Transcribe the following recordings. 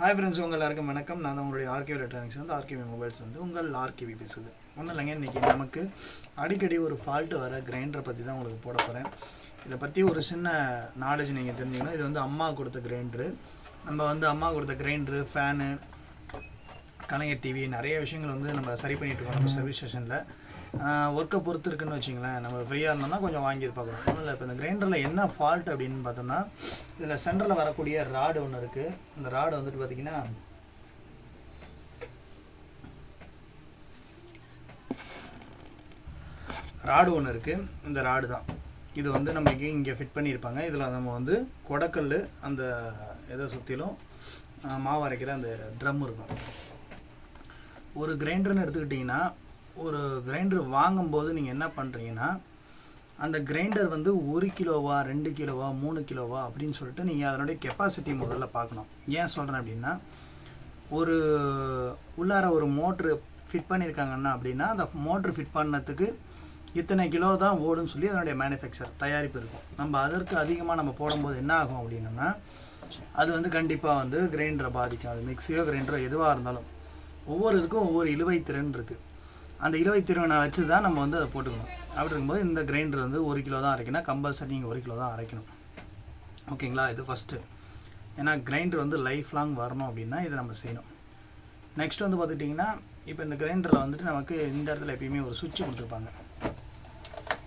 Hi friends உங்கள் எல்லாருக்கும் வணக்கம். நான் தான் உங்களுடைய ஆர்கே எலக்ட்ரானிக்ஸ் வந்து ஆர்கேவி மொபைல்ஸ் வந்து உங்கள் ஆர்கேவி பேசுது. ஒன்றும் இல்லைங்க இன்றைக்கி நமக்கு அடிக்கடி ஒரு ஃபால்ட்டு வர கிரைண்டரை பற்றி தான் உங்களுக்கு போட போகிறேன் இதை பற்றி ஒரு சின்ன நாலேஜ் நீங்கள் தெரிஞ்சுக்கணும். இது வந்து அம்மா கொடுத்த கிரைண்டரு நம்ம வந்து அம்மா கொடுத்த கிரைண்டரு ஃபேனு கலைஞர் டிவி நிறைய விஷயங்கள் வந்து நம்ம சரி பண்ணிட்டு நம்ம சர்வீஸ் ஸ்டேஷனில் ஒர்க்கை பொறுத்து இருக்குன்னு வச்சிங்களேன் நம்ம ஃப்ரீயாக இருந்தோம்னா கொஞ்சம் வாங்கி பார்க்குறோம் ஒன்றும் இல்லை இப்போ இந்த கிரைண்டரில் என்ன ஃபால்ட் அப்படின்னு பார்த்தோம்னா இதில் சென்டரில் வரக்கூடிய ராடு ஒன்று இருக்குது இந்த ராடு வந்துட்டு பார்த்தீங்கன்னா ராடு ஒன்று இருக்குது இந்த ராடு தான். இது வந்து நம்ம இங்கே இங்கே ஃபிட் பண்ணியிருப்பாங்க. இதில் நம்ம வந்து கொடக்கல் அந்த எதை சுற்றிலும் மாவு அரைக்கிற அந்த ட்ரம் இருக்கும். ஒரு கிரைண்டர்னு எடுத்துக்கிட்டிங்கன்னா ஒரு கிரைண்டர் வாங்கும்போது நீங்கள் என்ன பண்ணுறீங்கன்னா அந்த கிரைண்டர் வந்து ஒரு கிலோவா ரெண்டு கிலோவா மூணு கிலோவா அப்படின்னு சொல்லிட்டு நீங்கள் அதனுடைய கெப்பாசிட்டி முதல்ல பார்க்கணும். ஏன் சொல்கிறேன் அப்படின்னா ஒரு உள்ளார ஒரு மோட்ரு ஃபிட் பண்ணியிருக்காங்கன்னா அப்படின்னா அந்த மோட்ரு ஃபிட் பண்ணதுக்கு இத்தனை கிலோ தான் ஓடுன்னு சொல்லி அதனுடைய மேனுஃபேக்சர் தயாரிப்பு இருக்கும். நம்ம அதற்கு அதிகமாக நம்ம போடும்போது என்ன ஆகும் அப்படின்னா அது வந்து கண்டிப்பாக வந்து கிரைண்டரை பாதிக்கும். அது மிக்சியோ கிரைண்டரோ எதுவாக இருந்தாலும். ஒவ்வொரு இதுக்கும் ஒவ்வொரு இழுவை திறன் இருக்குது அந்த இலவை திருவினை வச்சு தான் நம்ம வந்து அதை போட்டுக்கணும். அப்படி இருக்கும்போது இந்த கிரைண்டர் வந்து ஒரு கிலோ தான் அரைக்கணும். கம்பல்சரி நீங்கள் ஒரு கிலோ தான் அரைக்கணும். ஓகேங்களா? இது ஃபஸ்ட்டு ஏன்னா கிரைண்டர் வந்து லைஃப் லாங் வரணும் அப்படின்னா இதை நம்ம செய்யணும். நெக்ஸ்ட் வந்து பார்த்துக்கிட்டிங்கன்னா இப்போ இந்த கிரைண்டரில் வந்துட்டு நமக்கு இந்த இடத்துல எப்பயுமே ஒரு சுவிட்ச் கொடுத்துருப்பாங்க.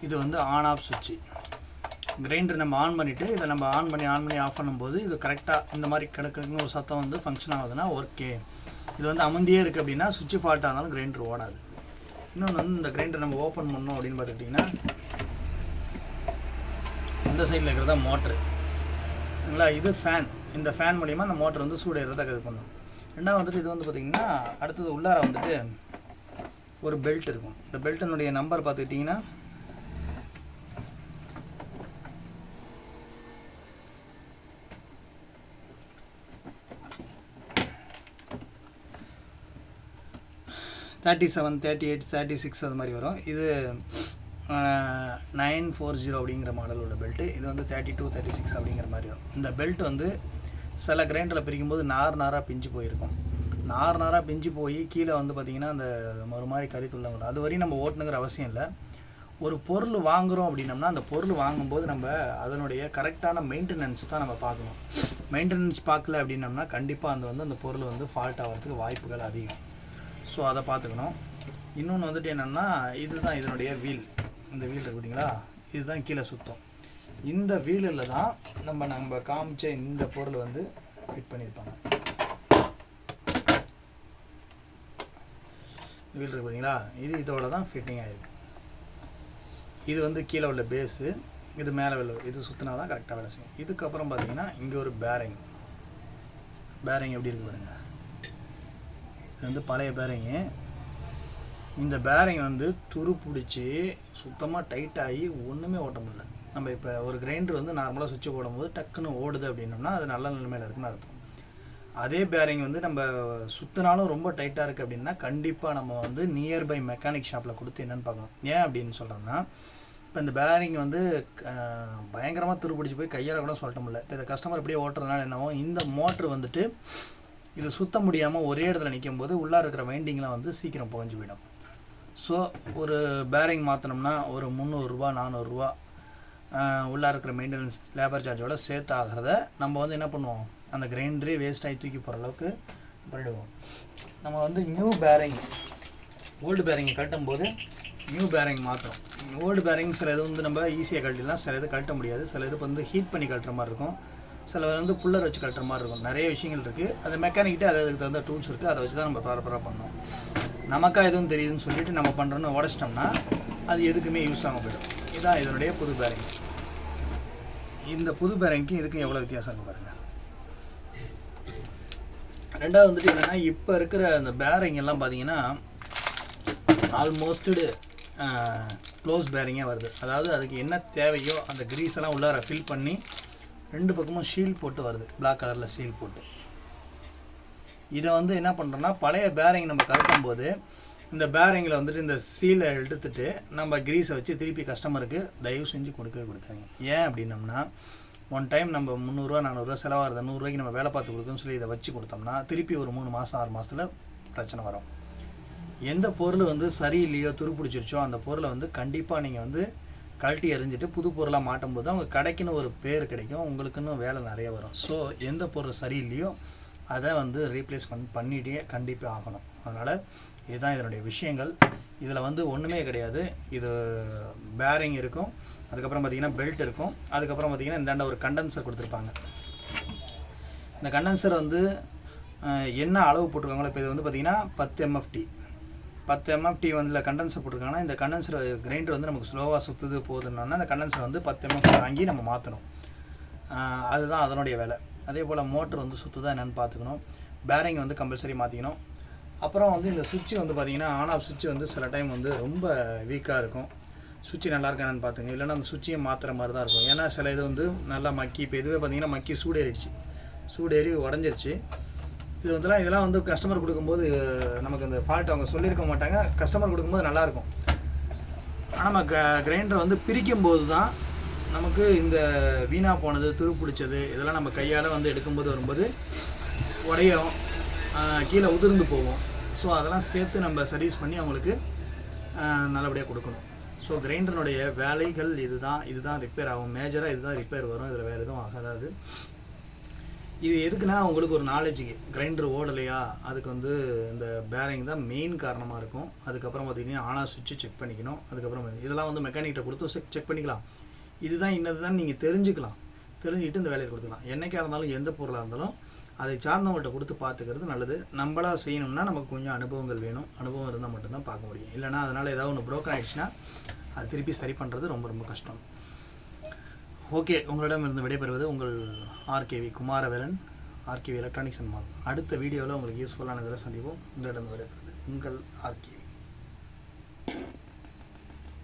இது வந்து ஆன் ஆஃப் சுவிட்சு கிரைண்டர் நம்ம ஆன் பண்ணிவிட்டு இதை நம்ம ஆன் பண்ணி ஆன் பண்ணி ஆஃப் பண்ணும்போது இது கரெக்டாக இந்த மாதிரி கிடக்குன்னு ஒரு சத்தம் வந்து ஃபங்க்ஷன் ஆகுதுன்னா ஓகே இது வந்து அமர்ந்தியே இருக்குது அப்படின்னா சுவிட்ச் ஃபால்ட்டாக இருந்தாலும் கிரைண்டர் ஓடாது. இன்னொன்று வந்து இந்த கிரைண்டர் நம்ம ஓப்பன் பண்ணோம் அப்படின்னு பார்த்துக்கிட்டிங்கன்னா இந்த சைடில் இருக்கிறதா மோட்ரு இல்லைங்களா? இது ஃபேன் இந்த ஃபேன் மூலிமா அந்த மோட்டர் வந்து சூடேறதை இது பண்ணும். ரெண்டாவது வந்துட்டு இது வந்து பார்த்திங்கன்னா அடுத்தது உள்ளார வந்துட்டு ஒரு பெல்ட் இருக்கும். இந்த பெல்ட்டினுடைய நம்பர் பார்த்துக்கிட்டிங்கன்னா thirty seven thirty eight thirty six அது மாதிரி வரும். இது நைன் ஃபோர் ஜீரோ அப்படிங்கிற மாடலோட பெல்ட்டு இது வந்து தேர்ட்டி டூ தேர்ட்டி சிக்ஸ் அப்படிங்கிற மாதிரி வரும். இந்த பெல்ட் வந்து சில கிரைண்டரில் பிரிக்கும்போது நார் நாராக பிஞ்சு போயிருக்கும். நார் நாராக பிஞ்சு போய் கீழே வந்து பார்த்திங்கன்னா அந்த ஒரு மாதிரி கறித்துள்ள வரும். அது வரையும் நம்ம ஓட்டணுங்கிற அவசியம் இல்லை. ஒரு பொருள் வாங்குகிறோம் அப்படின்னம்னா அந்த பொருள் வாங்கும்போது நம்ம அதனுடைய கரெக்டான மெயின்டெனன்ஸ் தான் நம்ம பார்க்கணும். மெயின்டெனன்ஸ் பார்க்கல அப்படின்னம்னா கண்டிப்பாக அந்த வந்து அந்த பொருள் வந்து ஃபால்ட் ஆகிறதுக்கு வாய்ப்புகள் அதிகம். ஸோ அதை பார்த்துக்கணும். இன்னொன்று வந்துட்டு என்னென்னா இதுதான் இதனுடைய வீல். இந்த வீல் பார்த்தீங்களா? இதுதான் கீழே சுத்தம். இந்த வீலில் தான் நம்ம நம்ம காமிச்ச இந்த பொருள் வந்து ஃபிட் பண்ணியிருப்பாங்க. வீல் இருக்கு பார்த்தீங்களா? இது இதோட தான் ஃபிட்டிங் ஆகிருக்கு இது வந்து கீழே உள்ள பேஸு இது மேலே உள்ள இது சுற்றினா தான் கரெக்டாக வேலை செய்யும். இதுக்கப்புறம் பார்த்தீங்கன்னா இங்கே ஒரு பேரிங் பேரிங் எப்படி இருக்கு பாருங்கள் இது வந்து பழைய பேரிங்கு இந்த பேரிங் வந்து துரு பிடிச்சி சுத்தமாக டைட்டாகி ஒன்றுமே ஓட்ட முடியல. நம்ம இப்போ ஒரு கிரைண்டர் வந்து நார்மலாக சுவிட்ச் போடும்போது டக்குன்னு ஓடுது அப்படின்னோம்னா அது நல்ல நிலைமையில் இருக்குன்னு அர்த்தம். அதே பேரிங் வந்து நம்ம சுற்றினாலும் ரொம்ப டைட்டாக இருக்குது அப்படின்னா கண்டிப்பாக நம்ம வந்து நியர்பை மெக்கானிக் ஷாப்பில் கொடுத்து என்னென்னு பார்க்கணும். ஏன் அப்படின்னு சொல்கிறோம்னா இப்போ இந்த பேரிங் வந்து பயங்கரமாக துருப்பிடிச்சு போய் கையால் கூட சொல்லிட்ட முடியல. இப்போ இந்த கஸ்டமர் இப்படியே ஓட்டுறதுனால என்னவோ இந்த மோட்ரு வந்துட்டு இது சுத்த முடியாமல் ஒரே இடத்துல நிற்கும் போது உள்ளார இருக்கிற வைண்டிங்லாம் வந்து சீக்கிரம் புகஞ்சு போயிடும். ஸோ ஒரு பேரிங் மாற்றினோம்னா ஒரு முந்நூறுரூவா நானூறுரூவா உள்ளார இருக்கிற மெயின்டெனன்ஸ் லேபர் சார்ஜோட சேர்த்து ஆகிறத நம்ம வந்து என்ன பண்ணுவோம்? அந்த கிரைண்டரே வேஸ்ட் ஆகி தூக்கி போகிற அளவுக்கு பண்ணிடுவோம். நம்ம வந்து நியூ பேரிங் ஓல்டு பேரிங்கை கட்டும் போது நியூ பேரிங் மாற்றணும் ஓல்டு பேரிங் சில இது வந்து நம்ம ஈஸியாக கழட்டிடலாம் சில இது கழட்ட முடியாது. சில இது வந்து ஹீட் பண்ணி கட்டுற மாதிரி இருக்கும். சில வந்து புல்லர் வச்சு கட்டுற மாதிரி இருக்கும். நிறைய விஷயங்கள் இருக்குது அது மெக்கானிக்கிட்டே அது அதுக்கு தகுந்த டூல்ஸ் இருக்குது அதை வச்சு தான் நம்ம ப்ராப்பராக பண்ணோம் நமக்கா எதுவும் தெரியுதுன்னு சொல்லிட்டு நம்ம பண்ணுறோன்னு உடச்சிட்டோம்னா அது எதுக்குமே யூஸ் ஆக போயிடும். இதுதான் இதனுடைய புது பேரிங் இந்த புது பேரிங்க்கும் இதுக்கும் எவ்வளோ வித்தியாசம் பாருங்கள் ரெண்டாவது வந்துட்டு என்னென்னா இப்போ இருக்கிற அந்த பேரிங் எல்லாம் பார்த்தீங்கன்னா ஆல்மோஸ்டு க்ளோஸ் பேரிங்கே வருது. அதாவது அதுக்கு என்ன தேவையோ அந்த கிரீஸ் எல்லாம் உள்ளார ஃபில் பண்ணி ரெண்டு பக்கமும் ஷீல் போட்டு வருது. பிளாக் கலரில் ஷீல் போட்டு. இதை வந்து என்ன பண்ணுறோன்னா பழைய பேரிங் நம்ம கலக்கும் போது இந்த பேரிங்கில் வந்துட்டு இந்த சீலை எடுத்துட்டு நம்ம கிரீஸை வச்சு திருப்பி கஸ்டமருக்கு தயவு செஞ்சு கொடுக்கவே கொடுக்காதீங்க. ஏன் அப்படின்னம்னா ஒன் டைம் நம்ம முந்நூறுரூவா நானூறுரூவா செலவாகிறத நூறுரூவாய்க்கு நம்ம வேலை பார்த்து கொடுக்குன்னு சொல்லி இதை வச்சு கொடுத்தோம்னா திருப்பி ஒரு மூணு மாதம் ஆறு மாதத்தில் பிரச்சனை வரும். எந்த பொருள் வந்து சரியில்லையோ துருப்பிடிச்சிருச்சோ அந்த பொருளை வந்து கண்டிப்பாக நீங்கள் வந்து கழட்டி எறிஞ்சிட்டு புது பொருளாக மாட்டும் போது அவங்க கடைக்குன்னு ஒரு பேர் கிடைக்கும். உங்களுக்குன்னு வேலை நிறைய வரும். ஸோ எந்த பொருள் சரியில்லையோ அதை வந்து ரீப்ளேஸ்மெண்ட் பண்ணிட்டே கண்டிப்பாக ஆகணும். அதனால் இதுதான் இதனுடைய விஷயங்கள். இதில் வந்து ஒன்றுமே கிடையாது. இது பேரிங் இருக்கும். அதுக்கப்புறம் பார்த்தீங்கன்னா பெல்ட் இருக்கும். அதுக்கப்புறம் பார்த்தீங்கன்னா இந்தாண்ட ஒரு கண்டென்சர் கொடுத்துருப்பாங்க. இந்த கண்டென்சர் வந்து என்ன அளவு போட்டிருக்காங்களோ இப்போ இது வந்து பார்த்தீங்கன்னா பத்து எம்எஃப்டி பத்து எம்எஃப்டி வந்து கண்டென்சர் போட்டிருக்காங்கன்னா இந்த கண்டென்சர் கிரைண்டர் வந்து நமக்கு ஸ்லோவாக சுற்றுது போகுதுன்னா அந்த கண்டென்சர் வந்து பத்து எம்எஃப்டி வாங்கி நம்ம மாற்றணும் அதுதான் அதனுடைய வேலை. அதே போல் மோட்டர் வந்து சுற்றுதா என்னென்னு பார்த்துக்கணும். பேரிங் வந்து கம்பல்சரி மாற்றிக்கணும் அப்புறம் வந்து இந்த சுவிட்ச் வந்து பார்த்திங்கன்னா ஆன் ஆஃப் சுவிட்ச் வந்து சில டைம் வந்து ரொம்ப வீக்காக இருக்கும். சுவிட்ச் நல்லா இருக்கானு பார்த்துங்க. இல்லைன்னா அந்த சுவிட்சையும் மாற்றுற மாதிரி தான் இருக்கும். ஏன்னா சில இது வந்து நல்லா மக்கி இப்போ இதுவே பார்த்தீங்கன்னா மக்கி சூடேறிடுச்சு. சூடேறி உடஞ்சிருச்சு. இது வந்துலாம் இதெல்லாம் வந்து கஸ்டமர் கொடுக்கும்போது நமக்கு அந்த ஃபால்ட் அவங்க சொல்லியிருக்க மாட்டாங்க. கஸ்டமர் கொடுக்கும்போது நல்லாயிருக்கும். ஆனால் நம்ம க கிரைண்டரை வந்து பிரிக்கும் போது தான் நமக்கு இந்த வீணாக போனது துருப்பிடிச்சது இதெல்லாம் நம்ம கையால் வந்து எடுக்கும்போது வரும்போது உடையும் கீழே உதிர்ந்து போகும். ஸோ அதெல்லாம் சேர்த்து நம்ம சர்வீஸ் பண்ணி அவங்களுக்கு நல்லபடியாக கொடுக்கணும். ஸோ கிரைண்டருடைய வேலைகள் இதுதான். இதுதான் ரிப்பேர் ஆகும். மேஜராக இதுதான் ரிப்பேர் வரும். இதில் வேறு எதுவும் ஆகாது. இது எதுக்குன்னா உங்களுக்கு ஒரு நாலேஜுக்கு கிரைண்டர் ஓடலையா? அதுக்கு வந்து இந்த பேரிங் தான் மெயின் காரணமாக இருக்கும். அதுக்கப்புறம் பார்த்தீங்கன்னா ஆனால் சுவிட்சு செக் பண்ணிக்கணும். அதுக்கப்புறம் இதெல்லாம் வந்து மெக்கானிக்கிட்ட கொடுத்து செக் செக் பண்ணிக்கலாம். இதுதான் இன்னது தான் நீங்கள் தெரிஞ்சுக்கலாம். தெரிஞ்சுக்கிட்டு இந்த வேலையை கொடுத்துக்கலாம். என்னைக்காக இருந்தாலும் எந்த பொருளாக இருந்தாலும் அதை சார்ந்தவங்கள்ட்ட கொடுத்து பார்த்துக்கிறது நல்லது. நம்மளாக செய்யணும்னா நமக்கு கொஞ்சம் அனுபவங்கள் வேணும். அனுபவம் இருந்தால் மட்டும்தான் பார்க்க முடியும். இல்லைனா அதனால் ஏதாவது ஒன்று ப்ரோக்கர் ஆகிடுச்சுன்னா அது திருப்பி சரி பண்ணுறது ரொம்ப ரொம்ப கஷ்டம். ஓகே உங்களிடம் இருந்து விடைபெறுவது உங்கள் RKV Kumaravaran RKV electronics and mall அடுத்த வீடியோவில் உங்களுக்கு யூஸ்ஃபுல்லான இதில் சந்திப்போம். உங்களிடம் விடைபெறுவது உங்கள் ஆர்கேவி.